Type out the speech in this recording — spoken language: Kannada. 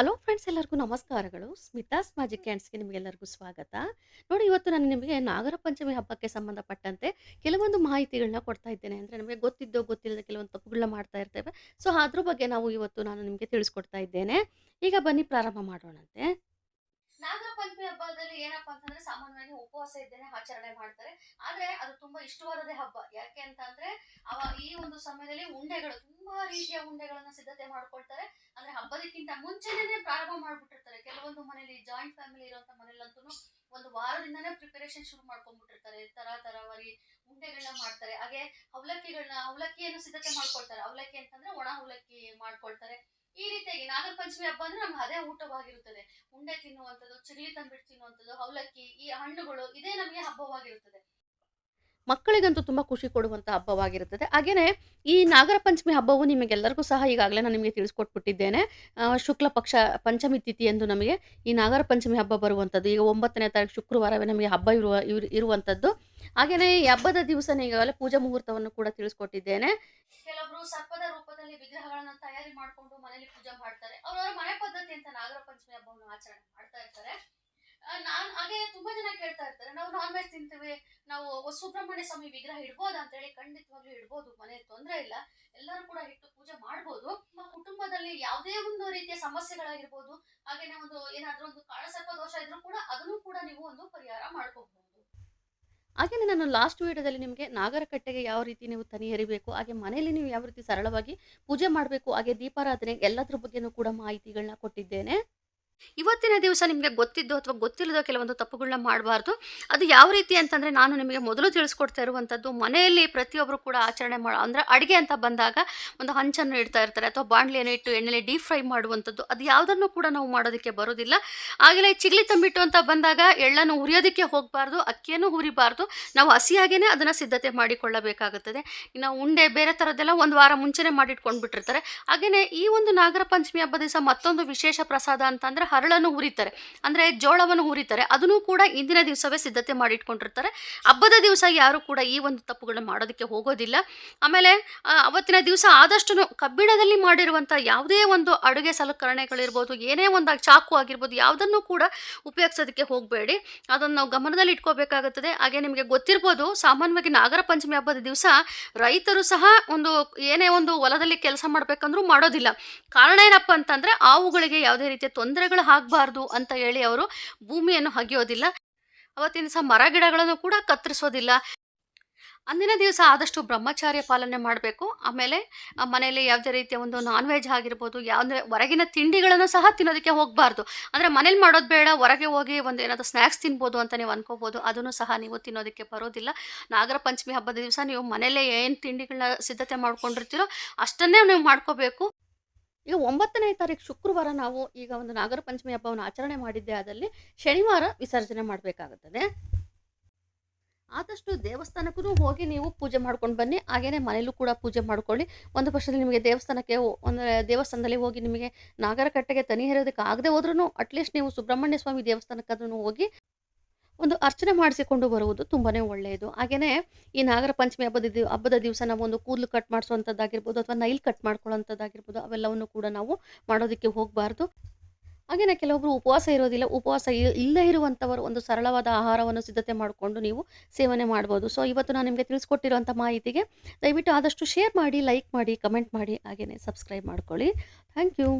ಹಲೋ ಫ್ರೆಂಡ್ಸ್ ಎಲ್ಲರಿಗೂ ನಮಸ್ಕಾರಗಳು. ಸ್ಮಿತಾಸ್ ಮ್ಯಾಜಿಕ್ ಹ್ಯಾಂಡ್ಸ್ಗೆ ನಿಮಗೆಲ್ಲರಿಗೂ ಸ್ವಾಗತ. ನೋಡಿ ಇವತ್ತು ನಾನು ನಿಮಗೆ ನಾಗರ ಪಂಚಮಿ ಹಬ್ಬಕ್ಕೆ ಸಂಬಂಧಪಟ್ಟಂತೆ ಕೆಲವೊಂದು ಮಾಹಿತಿಗಳನ್ನ ಕೊಡ್ತಾ ಇದ್ದೇನೆ. ಅಂದರೆ ನಮಗೆ ಗೊತ್ತಿದ್ದೋ ಗೊತ್ತಿಲ್ಲದ ಕೆಲವೊಂದು ತಪ್ಪುಗಳನ್ನ ಮಾಡ್ತಾ ಇರ್ತೇವೆ. ಸೊ ಅದ್ರ ಬಗ್ಗೆ ನಾವು ಇವತ್ತು ನಾನು ನಿಮಗೆ ತಿಳಿಸ್ಕೊಡ್ತಾ ಇದ್ದೇನೆ. ಈಗ ಬನ್ನಿ ಪ್ರಾರಂಭ ಮಾಡೋಣಂತೆ. ನಾಗರ ಪಂಚಮಿ ಹಬ್ಬದಲ್ಲಿ ಏನಪ್ಪಾ ಅಂತಂದ್ರೆ ಸಾಮಾನ್ಯವಾಗಿ ಉಪವಾಸ ಇದ್ದೇನೆ, ಆಚರಣೆ ಮಾಡ್ತಾರೆ. ಆದ್ರೆ ಅದು ತುಂಬಾ ಇಷ್ಟವಾದದೇ ಹಬ್ಬ. ಯಾಕೆ ಅಂತ ಅಂದ್ರೆ, ಅವ ಈ ಒಂದು ಸಮಯದಲ್ಲಿ ಉಂಡೆಗಳು, ತುಂಬಾ ರೀತಿಯ ಉಂಡೆಗಳನ್ನ ಸಿದ್ಧತೆ ಮಾಡ್ಕೊಳ್ತಾರೆ. ಅಂದ್ರೆ ಹಬ್ಬದಕ್ಕಿಂತ ಮುಂಚೆನೇ ಪ್ರಾರಂಭ ಮಾಡ್ಬಿಟ್ಟಿರ್ತಾರೆ. ಕೆಲವೊಂದು ಮನೇಲಿ ಜಾಯಿಂಟ್ ಫ್ಯಾಮಿಲಿ ಇರುವಂತ ಮನೇಲಂತೂ ಒಂದು ವಾರದಿಂದನೇ ಪ್ರಿಪರೇಷನ್ ಶುರು ಮಾಡ್ಕೊಂಡ್ಬಿಟ್ಟಿರ್ತಾರೆ. ತರ, ತರವಾರಿ ಉಂಡೆಗಳನ್ನ ಮಾಡ್ತಾರೆ. ಹಾಗೆ ಅವಲಕ್ಕಿಗಳನ್ನ ಅವಲಕ್ಕಿಯನ್ನು ಸಿದ್ಧತೆ ಮಾಡ್ಕೊಳ್ತಾರೆ. ಅವಲಕ್ಕಿ ಅಂತಂದ್ರೆ ಒಣ ಅವಲಕ್ಕಿ ಮಾಡ್ಕೊಳ್ತಾರೆ. ಈ ರೀತಿಯಾಗಿ ನಾಗರ ಪಂಚಮಿ ಹಬ್ಬ ಅಂದ್ರೆ ನಮ್ಗೆ ಅದೇ ಊಟವಾಗಿರುತ್ತದೆ. ಉಂಡೆ ತಿನ್ನುವಂಥದ್ದು, ಚಿಗಲಿ ತಂಬಿಟ್ಟು ತಿನ್ನುವಂಥದ್ದು, ಅವಲಕ್ಕಿ, ಈ ಹಣ್ಣುಗಳು ಇದೇ ನಮಗೆ ಹಬ್ಬವಾಗಿರುತ್ತದೆ. ಮಕ್ಕಳಿಗಂತೂ ತುಂಬ ಖುಷಿ ಕೊಡುವಂಥ ಹಬ್ಬವಾಗಿರುತ್ತದೆ. ಹಾಗೆಯೇ ಈ ನಾಗರ ಪಂಚಮಿ ಹಬ್ಬವು ನಿಮಗೆಲ್ಲರಿಗೂ ಸಹ ಈಗಾಗಲೇ ನಾನು ನಿಮಗೆ ತಿಳಿಸ್ಕೊಟ್ಬಿಟ್ಟಿದ್ದೇನೆ. ಶುಕ್ಲ ಪಕ್ಷ ಪಂಚಮಿ ತಿಥಿ ಎಂದು ನಮಗೆ ಈ ನಾಗರ ಪಂಚಮಿ ಹಬ್ಬ ಬರುವಂಥದ್ದು, ಈಗ ಒಂಬತ್ತನೇ ತಾರೀಕು ಶುಕ್ರವಾರವೇ ನಮಗೆ ಹಬ್ಬ ಇರುವ, ಇರು- ಇರುವಂಥದ್ದು. ಹಾಗೆಯೇ ಈ ಹಬ್ಬದ ದಿವಸನೇ ಈಗಾಗಲೇ ಪೂಜಾ ಮುಹೂರ್ತವನ್ನು ಕೂಡ ತಿಳಿಸ್ಕೊಟ್ಟಿದ್ದೇನೆ. ಕೆಲವರು ಸರ್ಪದ ರೂಪದಲ್ಲಿ ವಿಗ್ರಹಗಳನ್ನು ತಯಾರಿ ಮಾಡಿಕೊಂಡು ಮನೆಯಲ್ಲಿ ಪೂಜೆ ಮಾಡ್ತಾರೆ. ಅವರವರ ಮನೆ ಪದ್ಧತಿ ಅಂತ ನಾಗರ ಪಂಚಮಿ ಹಬ್ಬವನ್ನು ಆಚರಣೆ ನಾನ್ ಹಾಗೆ ತುಂಬಾ ಜನ ಕೇಳ್ತಾ ಇರ್ತಾರೆ. ನಾವು ನಾನ್ ವೆಜ್ ತಿಂತೀವಿ, ನಾವು ಸುಬ್ರಹ್ಮಣ್ಯ ಸ್ವಾಮಿ ವಿಗ್ರಹ ಇಡ್ಬೋದು ಅಂತ ಹೇಳಿ ಖಂಡಿತವಾಗ್ಲೂ ಇಡ್ಬೋದು, ಮನೆ ತೊಂದರೆ ಇಲ್ಲ. ಎಲ್ಲರೂ ಕೂಡ ಇಟ್ಟು ಪೂಜೆ ಮಾಡ್ಬೋದು. ನಮ್ಮ ಕುಟುಂಬದಲ್ಲಿ ಯಾವುದೇ ಒಂದು ರೀತಿಯ ಸಮಸ್ಯೆಗಳಾಗಿರ್ಬೋದು, ಹಾಗೇನೆ ಒಂದು ಏನಾದ್ರೂ ಒಂದು ಕಾಳಸರ್ಪ ದೋಷ ಇದ್ರೂ ಕೂಡ ಅದನ್ನು ಕೂಡ ನೀವು ಒಂದು ಪರಿಹಾರ ಮಾಡ್ಕೋಬಹುದು ಹಾಗೆಯೇ ನಾನು ಲಾಸ್ಟ್ ವೀಡಿಯೋದಲ್ಲಿ ನಿಮಗೆ ನಾಗರಕಟ್ಟೆಗೆ ಯಾವ ರೀತಿ ನೀವು ತನಿ ಎರಿಬೇಕು, ಹಾಗೆ ಮನೆಯಲ್ಲಿ ನೀವು ಯಾವ ರೀತಿ ಸರಳವಾಗಿ ಪೂಜೆ ಮಾಡಬೇಕು, ಹಾಗೆ ದೀಪಾರಾಧನೆ ಎಲ್ಲದ್ರ ಬಗ್ಗೆನೂ ಕೂಡ ಮಾಹಿತಿಗಳನ್ನ ಕೊಟ್ಟಿದ್ದೇನೆ. ಇವತ್ತಿನ ದಿವಸ ನಿಮಗೆ ಗೊತ್ತಿದ್ದು ಅಥವಾ ಗೊತ್ತಿಲ್ಲದ ಕೆಲವೊಂದು ತಪ್ಪುಗಳನ್ನ ಮಾಡಬಾರ್ದು. ಅದು ಯಾವ ರೀತಿ ಅಂತಂದರೆ ನಾನು ನಿಮಗೆ ಮೊದಲು ತಿಳಿಸ್ಕೊಡ್ತಾ ಇರುವಂಥದ್ದು ಮನೆಯಲ್ಲಿ ಪ್ರತಿಯೊಬ್ಬರು ಕೂಡ ಆಚರಣೆ ಮಾಡೋ, ಅಂದರೆ ಅಡುಗೆ ಅಂತ ಬಂದಾಗ ಒಂದು ಹಂಚನ್ನು ಇಡ್ತಾ ಇರ್ತಾರೆ ಅಥವಾ ಬಾಣಲಿಯನ್ನು ಇಟ್ಟು ಎಣ್ಣೆಲಿ ಡೀಪ್ ಫ್ರೈ ಮಾಡುವಂಥದ್ದು ಅದು ಯಾವುದನ್ನು ಕೂಡ ನಾವು ಮಾಡೋದಕ್ಕೆ ಬರೋದಿಲ್ಲ. ಆಗಲೇ ಚಿಗ್ಲಿ ತಂಬಿಟ್ಟು ಅಂತ ಬಂದಾಗ ಎಳ್ಳನ್ನು ಹುರಿಯೋದಕ್ಕೆ ಹೋಗಬಾರ್ದು, ಅಕ್ಕಿಯನ್ನು ಹುರಿಬಾರ್ದು. ನಾವು ಹಸಿಯಾಗೇ ಅದನ್ನು ಸಿದ್ಧತೆ ಮಾಡಿಕೊಳ್ಳಬೇಕಾಗುತ್ತದೆ. ಇನ್ನು ಉಂಡೆ ಬೇರೆ ಥರದ್ದೆಲ್ಲ ಒಂದು ವಾರ ಮುಂಚೆನೇ ಮಾಡಿಟ್ಕೊಂಡು ಬಿಟ್ಟಿರ್ತಾರೆ ಹಾಗೆಯೇ ಈ ಒಂದು ನಾಗರ ಪಂಚಮಿ ಹಬ್ಬದ ದಿವಸ ಮತ್ತೊಂದು ವಿಶೇಷ ಪ್ರಸಾದ ಅಂತಂದರೆ ಹರಳನ್ನು ಹುರಿತಾರೆ ಅಂದರೆ ಜೋಳವನ್ನು ಹುರಿತಾರೆ ಅದನ್ನು ಕೂಡ ಇಂದಿನ ದಿವಸವೇ ಸಿದ್ಧತೆ ಮಾಡಿಟ್ಕೊಂಡಿರ್ತಾರೆ. ಹಬ್ಬದ ದಿವಸ ಯಾರು ಕೂಡ ಈ ಒಂದು ತಪ್ಪುಗಳನ್ನ ಮಾಡೋದಕ್ಕೆ ಹೋಗೋದಿಲ್ಲ. ಆಮೇಲೆ ಅವತ್ತಿನ ದಿವಸ ಆದಷ್ಟು ಕಬ್ಬಿಣದಲ್ಲಿ ಮಾಡಿರುವಂಥ ಯಾವುದೇ ಒಂದು ಅಡುಗೆ ಸಲಕರಣೆಗಳಿರ್ಬೋದು, ಏನೇ ಒಂದು ಚಾಕು ಆಗಿರ್ಬೋದು, ಯಾವುದನ್ನು ಕೂಡ ಉಪಯೋಗಿಸೋದಕ್ಕೆ ಹೋಗಬೇಡಿ. ಅದನ್ನು ನಾವು ಗಮನದಲ್ಲಿ ಇಟ್ಕೋಬೇಕಾಗುತ್ತದೆ. ಹಾಗೆ ನಿಮಗೆ ಗೊತ್ತಿರ್ಬೋದು, ಸಾಮಾನ್ಯವಾಗಿ ನಾಗರ ಪಂಚಮಿ ಹಬ್ಬದ ದಿವಸ ರೈತರು ಸಹ ಒಂದು ಏನೇ ಒಂದು ಹೊಲದಲ್ಲಿ ಕೆಲಸ ಮಾಡಬೇಕಂದ್ರೂ ಮಾಡೋದಿಲ್ಲ. ಕಾರಣ ಏನಪ್ಪ ಅಂತಂದರೆ ಆವುಗಳಿಗೆ ಯಾವುದೇ ರೀತಿಯ ತೊಂದರೆಗಳು ಆಗಬಾರ್ದು ಅಂತ ಹೇಳಿ ಅವರು ಭೂಮಿಯನ್ನು ಹಗಿಯೋದಿಲ್ಲ. ಅವತ್ತಿನ ದಿವಸ ಮರ ಗಿಡಗಳನ್ನು ಕೂಡ ಕತ್ತರಿಸೋದಿಲ್ಲ. ಅಂದಿನ ದಿವಸ ಆದಷ್ಟು ಬ್ರಹ್ಮಚಾರ್ಯ ಪಾಲನೆ ಮಾಡಬೇಕು. ಆಮೇಲೆ ಮನೆಯಲ್ಲಿ ಯಾವುದೇ ರೀತಿಯ ಒಂದು ನಾನ್ ವೆಜ್ ಆಗಿರ್ಬೋದು, ಯಾವುದೇ ಹೊರಗಿನ ತಿಂಡಿಗಳನ್ನು ಸಹ ತಿನ್ನೋದಕ್ಕೆ ಹೋಗಬಾರ್ದು. ಅಂದರೆ ಮನೇಲಿ ಮಾಡೋದು ಬೇಡ, ಹೊರಗೆ ಹೋಗಿ ಒಂದು ಏನಾದರೂ ಸ್ನ್ಯಾಕ್ಸ್ ತಿನ್ಬೋದು ಅಂತ ನೀವು ಅನ್ಕೋಬೋದು, ಅದನ್ನು ಸಹ ನೀವು ತಿನ್ನೋದಕ್ಕೆ ಬರೋದಿಲ್ಲ. ನಾಗರ ಪಂಚಮಿ ಹಬ್ಬದ ದಿವಸ ನೀವು ಮನೆಯಲ್ಲೇ ಏನು ತಿಂಡಿಗಳನ್ನ ಸಿದ್ಧತೆ ಮಾಡ್ಕೊಂಡಿರ್ತೀರೋ ಅಷ್ಟನ್ನೇ ನೀವು ಮಾಡ್ಕೋಬೇಕು. ಈಗ ಒಂಬತ್ತನೇ ತಾರೀಕು ಶುಕ್ರವಾರ ನಾವು ಈಗ ಒಂದು ನಾಗರ ಪಂಚಮಿ ಹಬ್ಬವನ್ನು ಆಚರಣೆ ಮಾಡಿದ್ದೆ ಅದರಲ್ಲಿ ಶನಿವಾರ ವಿಸರ್ಜನೆ ಮಾಡಬೇಕಾಗುತ್ತದೆ. ಆದಷ್ಟು ದೇವಸ್ಥಾನಕ್ಕೂ ಹೋಗಿ ನೀವು ಪೂಜೆ ಮಾಡ್ಕೊಂಡು ಬನ್ನಿ. ಹಾಗೇನೆ ಮನೇಲೂ ಕೂಡ ಪೂಜೆ ಮಾಡ್ಕೊಳ್ಳಿ. ಒಂದು ಪಕ್ಷದಲ್ಲಿ ನಿಮಗೆ ದೇವಸ್ಥಾನಕ್ಕೆ ಒಂದು ದೇವಸ್ಥಾನದಲ್ಲಿ ಹೋಗಿ ನಿಮಗೆ ನಾಗರಕಟ್ಟೆಗೆ ತನಿ ಹೇರೋದಕ್ಕೆ ಆಗದೆ ಹೋದ್ರೂ ಅಟ್ಲೀಸ್ಟ್ ನೀವು ಸುಬ್ರಹ್ಮಣ್ಯ ಸ್ವಾಮಿ ದೇವಸ್ಥಾನಕ್ಕಾದ್ರೂ ಹೋಗಿ ಒಂದು ಅರ್ಚನೆ ಮಾಡಿಸಿಕೊಂಡು ಬರುವುದು ತುಂಬಾ ಒಳ್ಳೆಯದು. ಹಾಗೆಯೇ ಈ ನಾಗರ ಪಂಚಮಿ ಹಬ್ಬದ ದಿವ್ ಹಬ್ಬದ ದಿವಸ ನಾವು ಒಂದು ಕೂದಲು ಕಟ್ ಮಾಡಿಸುವಂಥದ್ದಾಗಿರ್ಬೋದು ಅಥವಾ ನೈಲ್ ಕಟ್ ಮಾಡ್ಕೊಳ್ಳೋಂಥದ್ದಾಗಿರ್ಬೋದು ಅವೆಲ್ಲವನ್ನು ಕೂಡ ನಾವು ಮಾಡೋದಕ್ಕೆ ಹೋಗಬಾರ್ದು. ಹಾಗೆಯೇ ಕೆಲವೊಬ್ಬರು ಉಪವಾಸ ಇರೋದಿಲ್ಲ, ಉಪವಾಸ ಇಲ್ಲದೇ ಇರುವಂಥವರು ಒಂದು ಸರಳವಾದ ಆಹಾರವನ್ನು ಸಿದ್ಧತೆ ಮಾಡಿಕೊಂಡು ನೀವು ಸೇವನೆ ಮಾಡ್ಬೋದು. ಸೊ, ಇವತ್ತು ನಾನು ನಿಮಗೆ ತಿಳಿಸ್ಕೊಟ್ಟಿರುವಂಥ ಮಾಹಿತಿಗೆ ದಯವಿಟ್ಟು ಆದಷ್ಟು ಶೇರ್ ಮಾಡಿ, ಲೈಕ್ ಮಾಡಿ, ಕಮೆಂಟ್ ಮಾಡಿ ಹಾಗೆಯೇ ಸಬ್ಸ್ಕ್ರೈಬ್ ಮಾಡ್ಕೊಳ್ಳಿ. Thank you.